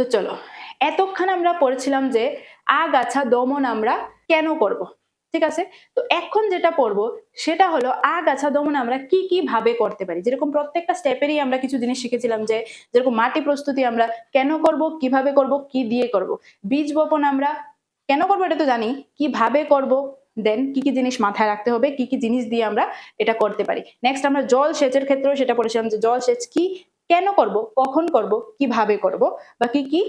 তো চলো, এতক্ষণ আমরা পড়েছিলাম যে আগাছা দমন আমরা কেন করব, ঠিক আছে? তো এখন যেটা পড়ব সেটা হলো আগাছা দমন আমরা কি কি ভাবে করতে পারি? যেরকম প্রত্যেকটা স্টেপেরই আমরা কিছু জিনিস শিখেছিলাম যে যেরকম মাটি প্রস্তুতি আমরা কেন করব, কীভাবে করব, কি দিয়ে করব? বীজ বপন আমরা কেন করব এটা তো জানি, কীভাবে করব? দেন কি কি জিনিস মাথায় রাখতে হবে, কি কি জিনিস দিয়ে আমরা এটা করতে পারি? নেক্সট আমরা জল সেচের ক্ষেত্রেও সেটা পড়েছিলাম যে জল সেচ কি কেন করব, কখন করব, কীভাবে করব বা কি কি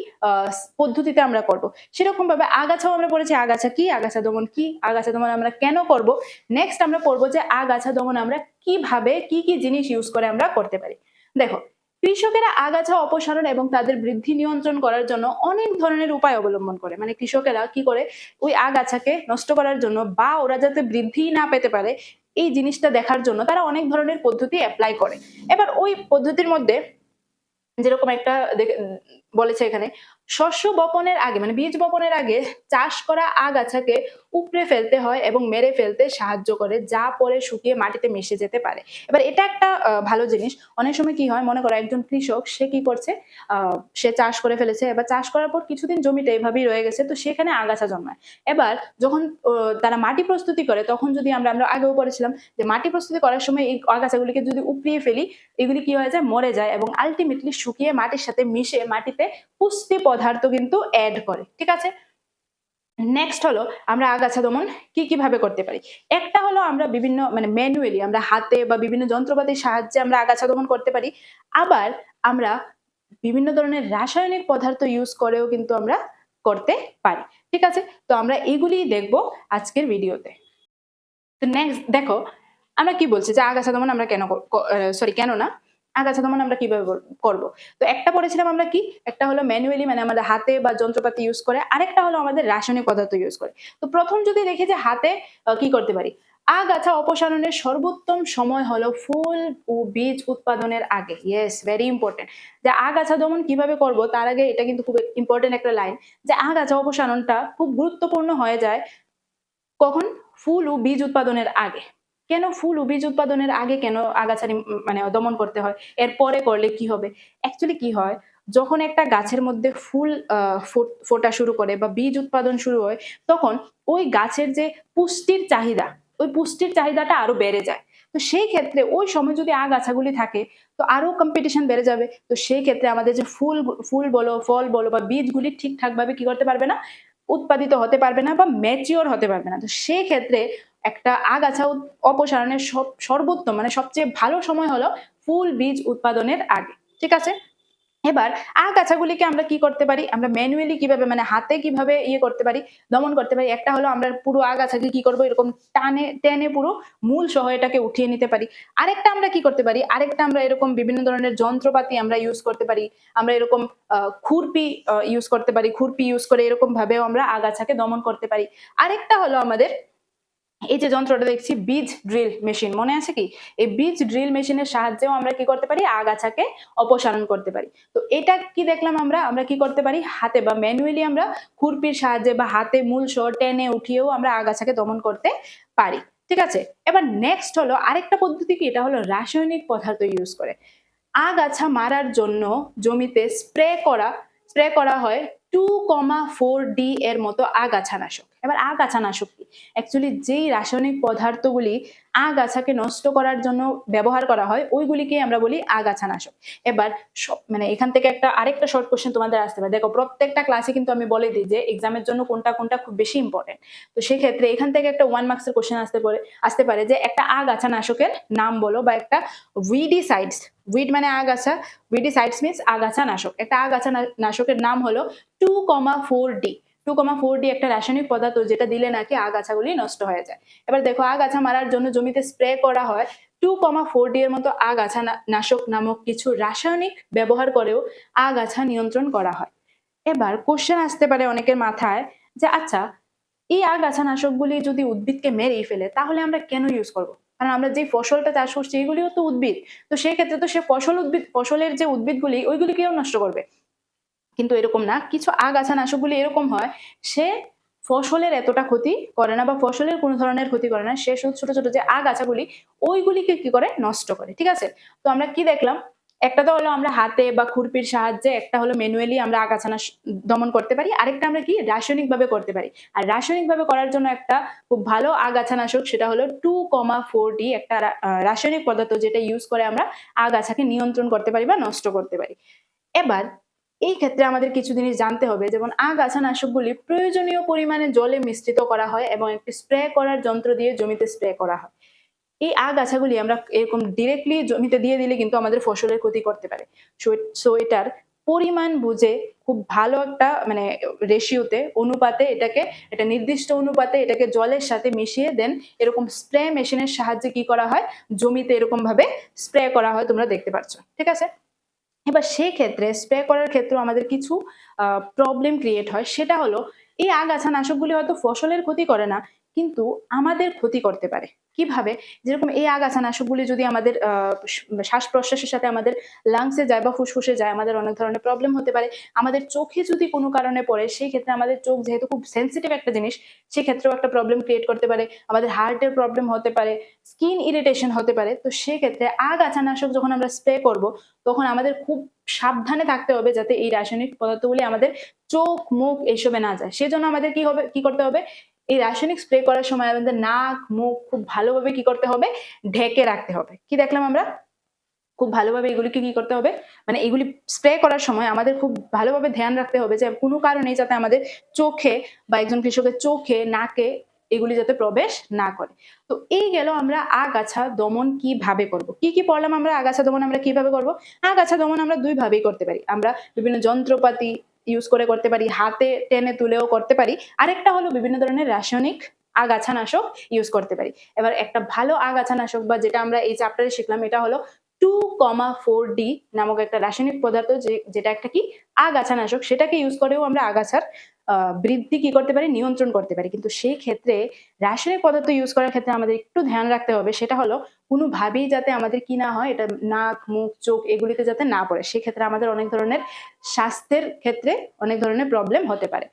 পদ্ধতিতে আমরা করব। সেরকম ভাবে আগাছাও আমরা পড়েছি, আগাছা কি, আগাছা দমন কি, আগাছা দমন আমরা কেন করব? নেক্সট আমরা পড়ব যে আগাছা দমন আমরা কীভাবে, কি কি জিনিস ইউজ করে আমরা করতে পারি। দেখো, কৃষকেরা আগাছা অপসারণ এবং তাদের বৃদ্ধি নিয়ন্ত্রণ করার জন্য অনেক ধরনের উপায় অবলম্বন করে। মানে কৃষকেরা কি করে, ওই আগাছাকে নষ্ট করার জন্য বা ওরা যাতে বৃদ্ধি না পেতে পারে এই জিনিসটা দেখার জন্য তারা অনেক ধরনের পদ্ধতি অ্যাপ্লাই করে। এবার ওই পদ্ধতির মধ্যে যেরকম একটা বলেছে এখানে, শস্য বপনের আগে মানে বীজ বপনের আগে চাষ করা আগাছাকে উপড়ে ফেলতে হয় এবং মেরে ফেলতে সাহায্য করে, যা পরে শুকিয়ে মাটিতে মিশে যেতে পারে। এবার এটা একটা ভালো জিনিস। অনেক সময় কি হয়, মনে করো একজন কৃষক, সে কি করছে সে চাষ করে ফেলেছে। এবার চাষ করার পর কিছুদিন জমিতে এভাবেই রয়ে গেছে, তো সেখানে আগাছা জন্মায়। এবার যখন তারা মাটি প্রস্তুতি করে, তখন যদি আমরা আমরা আগেও করেছিলাম যে মাটি প্রস্তুতি করার সময় এই আগাছাগুলিকে যদি উপড়িয়ে ফেলি, এগুলি কি হয়ে যায়, মরে যায় এবং আলটিমেটলি শুকিয়ে মাটির সাথে মিশে মাটিতে পুষ্টি পদার্থ কিন্তু অ্যাড করে। ঠিক আছে? নেক্সট হলো আমরা আগাছা দমন কি কীভাবে করতে পারি? একটা হলো আমরা বিভিন্ন মানে ম্যানুয়ালি আমরা হাতে বা বিভিন্ন যন্ত্রপাতির সাহায্যে আমরা আগাছা দমন করতে পারি। আবার আমরা বিভিন্ন ধরনের রাসায়নিক পদার্থ ইউজ করেও কিন্তু আমরা করতে পারি। ঠিক আছে? তো আমরা এগুলি দেখব আজকের ভিডিওতে। তো নেক্সট দেখো, আমরা কি বলছি যে আগাছা দমন আমরা কেন সরি কেন না? আগাছা দমন আমরা কীভাবে করব? তো একটা পড়েছিলাম আমরা কি? একটা হলো ম্যানুয়ালি মানে আমাদের হাতে বা যন্ত্রপাতি ইউজ করে। আরেকটা হলো আমাদের রাসায়নিক পদার্থ ইউজ করে। তো প্রথম যদি দেখি যে হাতে কি করতে পারি? আগাছা অপসারণের সর্বোত্তম সময় হলো ফুল ও বীজ উৎপাদনের আগে। ইয়েস ভেরি ইম্পর্টেন্ট যে আগাছা দমন কীভাবে করব? তার আগে এটা কিন্তু খুব ইম্পর্টেন্ট একটা লাইন যে আগাছা অপসারণটা খুব গুরুত্বপূর্ণ হয়ে যায় কখন? ফুল ও বীজ উৎপাদনের আগে। কেন ফুল ও বীজ উৎপাদনের আগে কেন আগাছা মানে দমন করতে হয়? এর পরে করলে কি হবে? অ্যাকচুয়ালি কি হয়? যখন একটা গাছের মধ্যে ফুল ফোটা শুরু করে বা বীজ উৎপাদন শুরু হয়, তখন ওই গাছের যে পুষ্টির চাহিদা, ওই পুষ্টির চাহিদাটা আরও বেড়ে যায়। তো সেই ক্ষেত্রে ওই সময় যদি আগাছাগুলি থাকে, তো আরও কম্পিটিশন বেড়ে যাবে। তো সেই ক্ষেত্রে আমাদের যে ফুল ফুল বলো, ফল বলো বা বীজগুলি ঠিকঠাক ভাবে কি করতে পারবে না? উৎপাদিত হতে পারবে না বা ম্যাচিওর হতে পারবে না। তো সেই ক্ষেত্রে একটা আগাছা অপসারণের সব সর্বোত্তম মানে সবচেয়ে ভালো সময় হলো ফুল বীজ উৎপাদনের আগে, ঠিক আছে? এবার আগাছাগুলিকে আমরা কি করতে পারি? আমরা ম্যানুয়ালি কীভাবে মানে হাতে কীভাবে ইয়ে করতে পারি, দমন করতে পারি? একটা হলো আমরা পুরো আগাছাকে কি করব? এরকম টানে টেনে পুরো মূল সহ এটাকে উঠিয়ে নিতে পারি। আরেকটা আমরা কি করতে পারি? আরেকটা আমরা এরকম বিভিন্ন ধরনের যন্ত্রপাতি আমরা ইউজ করতে পারি। আমরা এরকম খুরপি ইউজ করতে পারি। খুরপি ইউজ করে এরকম ভাবেও আমরা আগাছাকে দমন করতে পারি। আরেকটা হলো আমাদের এই যে যন্ত্রটা দেখছি, বীজ ড্রিল মেশিন। মনে আছে কি? এই বীজ ড্রিল মেশিনের সাহায্যেও আমরা কি করতে পারি? আগাছাকে অপসারণ করতে পারি। তো এটা কি দেখলাম আমরা? আমরা কি করতে পারি? হাতে বা ম্যানুয়ালি আমরা খুরপির সাহায্যে বা হাতে মূল সহ টেনে উঠিয়েও আমরা আগাছাকে দমন করতে পারি। ঠিক আছে? এবার নেক্সট হলো আরেকটা পদ্ধতি কি? এটা হলো রাসায়নিক পদার্থ ইউজ করে। আগাছা মারার জন্য জমিতে স্প্রে করা স্প্রে করা হয় টু কমা ফোর ডি এর মতো আগাছানাশক। এবার আগাছানাশক কি? অ্যাকচুয়ালি যেই রাসায়নিক পদার্থগুলি আগাছাকে নষ্ট করার জন্য ব্যবহার করা হয়, ওইগুলিকে আমরা বলি আগাছানাশক। এবার মানে এখান থেকে একটা আরেকটা শর্ট কোশ্চেন তোমাদের আসতে পারে। দেখো, প্রত্যেকটা ক্লাসে কিন্তু আমি বলে দিই যে এক্সামের জন্য কোনটা কোনটা খুব বেশি ইম্পর্টেন্ট তো সেই ক্ষেত্রে এখান থেকে একটা ওয়ান মার্কসের কোশ্চেন আসতে পারে আসতে পারে যে একটা আগাছানাশকের নাম বলো বা একটা উইডিসাইডস উইড মানে আগাছা উইডিসাইডস মিনস আগাছা নাশক একটা আগাছা নাশকের নাম হলো two comma four D two comma four D একটা রাসায়নিক পদার্থ যেটা দিলে নাকি আগাছাগুলি নষ্ট হয়ে যায়। এবার দেখো আগাছা মারার জন্য জমিতে স্প্রে করা হয় টু কমা ফোর ডি এর মতো আগাছা নাশক নামক কিছু রাসায়নিক ব্যবহার করেও আগাছা নিয়ন্ত্রণ করা হয়। এবার কোশ্চেন আসতে পারে অনেকের মাথায় যে আচ্ছা এই আগাছা নাশকগুলি যদি উদ্ভিদকে মেরেই ফেলে, তাহলে আমরা কেন ইউজ করব? কারণ আমরা যে ফসলটা চাষ করছি, এগুলিও তো উদ্ভিদ। তো সেক্ষেত্রে তো সে ফসল উদ্ভিদ, ফসলের যে উদ্ভিদগুলি ওইগুলিকেও নষ্ট করবে। কিন্তু এরকম না। কিছু আগাছা নাশকগুলি এরকম হয়, সে ফসলের এতটা ক্ষতি করে না বা ফসলের কোনো ধরনের ক্ষতি করে না, সে ছোট ছোট যে আগাছাগুলি ওইগুলিকে কি করে? নষ্ট করে, ঠিক আছে? তো আমরা কি দেখলাম? একটা তো হলো আমরা হাতে বা খুরপির সাহায্যে, একটা হলো ম্যানুয়ালি আমরা আগাছা নাশ দমন করতে পারি, আরেকটা আমরা কি? রাসায়নিক ভাবে করতে পারি। আর রাসায়নিক ভাবে করার জন্য একটা খুব ভালো আগাছা নাশক সেটা হলো টু কমা ফোর ডি একটা রাসায়নিক পদার্থ যেটা ইউজ করে আমরা আগাছাকে নিয়ন্ত্রণ করতে পারি বা নষ্ট করতে পারি। এবার এই ক্ষেত্রে আমাদের কিছু জিনিস জানতে হবে, যেমন আগাছা নাশকগুলি প্রয়োজনীয় পরিমাণে জলে মিশ্রিত করা হয় এবং একটি স্প্রে করার যন্ত্র দিয়ে জমিতে স্প্রে করা হয়। এই আগাছাগুলি আমরা এরকম ডিরেক্টলি জমিতে দিয়ে দিলে কিন্তু আমাদের ফসলের ক্ষতি করতে পারে। সো এটার পরিমাণ বুঝে খুব ভালো একটা মানে রেশিওতে অনুপাতে এটাকে এটা নির্দিষ্ট অনুপাতে এটাকে জলের সাথে মিশিয়ে দেন, এরকম স্প্রে মেশিনের সাহায্যে কি করা হয়? জমিতে এরকম ভাবে স্প্রে করা হয়, তোমরা দেখতে পাচ্ছ ঠিক আছে? এবার সেক্ষেত্রে স্প্রে করার ক্ষেত্রে আমাদের কিছু প্রবলেম ক্রিয়েট হয়। সেটা হলো, এই আগাছা নাশকগুলি হয়তো ফসলের ক্ষতি করে না কিন্তু আমাদের ক্ষতি করতে পারে। কীভাবে? যেরকম এই আগাছা নাশকগুলি যদি আমাদের শ্বাস প্রশ্বাসের সাথে আমাদের লাংসে যায় বা ফুসফুসে যায়, আমাদের অনেক ধরনের প্রবলেম হতে পারে। আমাদের চোখে যদি কোনো কারণে পড়ে সেই ক্ষেত্রে আমাদের চোখ যেহেতু খুব সেন্সিটিভ একটা জিনিস, সেক্ষেত্রেও একটা প্রবলেম ক্রিয়েট করতে পারে। আমাদের হার্টের প্রবলেম হতে পারে স্কিন ইরিটেশন হতে পারে। তো সেক্ষেত্রে আগাছা নাশক যখন আমরা স্প্রে করব, তখন আমাদের খুব সাবধানে থাকতে হবে যাতে এই রাসায়নিক পদার্থগুলি আমাদের চোখ, মুখ এসবে না যায়। সেজন্য আমাদের কি হবে, কি করতে হবে? এই রাসায়নিক স্প্রে করার সময় আমাদের নাক, মুখ খুব ভালোভাবে কি করতে হবে? ঢেকে রাখতে হবে। কি দেখলাম আমরা? খুব ভালোভাবে এগুলিকে কি করতে হবে? মানে এগুলি স্প্রে করার সময় আমাদের খুব ভালোভাবে ধ্যান রাখতে হবে যে কোনো কারণেই যাতে আমাদের চোখে বা একজন কৃষকের চোখে, নাকে এগুলি যাতে প্রবেশ না করে। তো এই গেল আমরা আগাছা দমন কীভাবে করব? কি কি পড়লাম আমরা? আগাছা দমন আমরা কীভাবে করব? আগাছা দমন আমরা দুই ভাবেই করতে পারি। আমরা বিভিন্ন যন্ত্রপাতি ইউজ করে করতে পারি, হাতে টেনে তুলেও করতে পারি। আরেকটা হলো বিভিন্ন ধরনের রাসায়নিক আগাছানাশক ইউজ করতে পারি। এবার একটা ভালো আগাছানাশক বা যেটা আমরা এই চ্যাপ্টারে শিখলাম, এটা হলো টু কমা ফোর ডি নামক একটা রাসায়নিক পদার্থ যে- যেটা একটা কি আগাছানাশক, সেটাকে ইউজ করেও আমরা আগাছার বৃদ্ধি কি করতে পারি? নিয়ন্ত্রণ করতে পারি। কিন্তু সেই ক্ষেত্রে রাসায়নিক পদার্থ ইউজ করার ক্ষেত্রে আমাদের একটু ধ্যান রাখতে হবে। সেটা হলো কোনোভাবেই যাতে আমাদের কি না হয়, এটা নাক, মুখ, চোখ এগুলিতে যাতে না পড়ে। সেক্ষেত্রে আমাদের অনেক ধরনের স্বাস্থ্যের ক্ষেত্রে অনেক ধরনের প্রবলেম হতে পারে।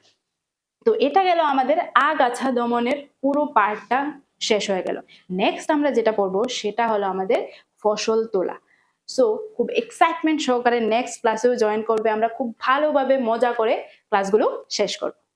তো এটা গেল আমাদের আগাছা দমনের পুরো পার্টটা শেষ হয়ে গেল। নেক্সট আমরা যেটা পড়ব সেটা হলো আমাদের ফসল তোলা। সো খুব এক্সাইটমেন্ট সহকারে নেক্সট ক্লাসেও জয়েন করবে। আমরা খুব ভালোভাবে মজা করে ক্লাসগুলো শেষ করব।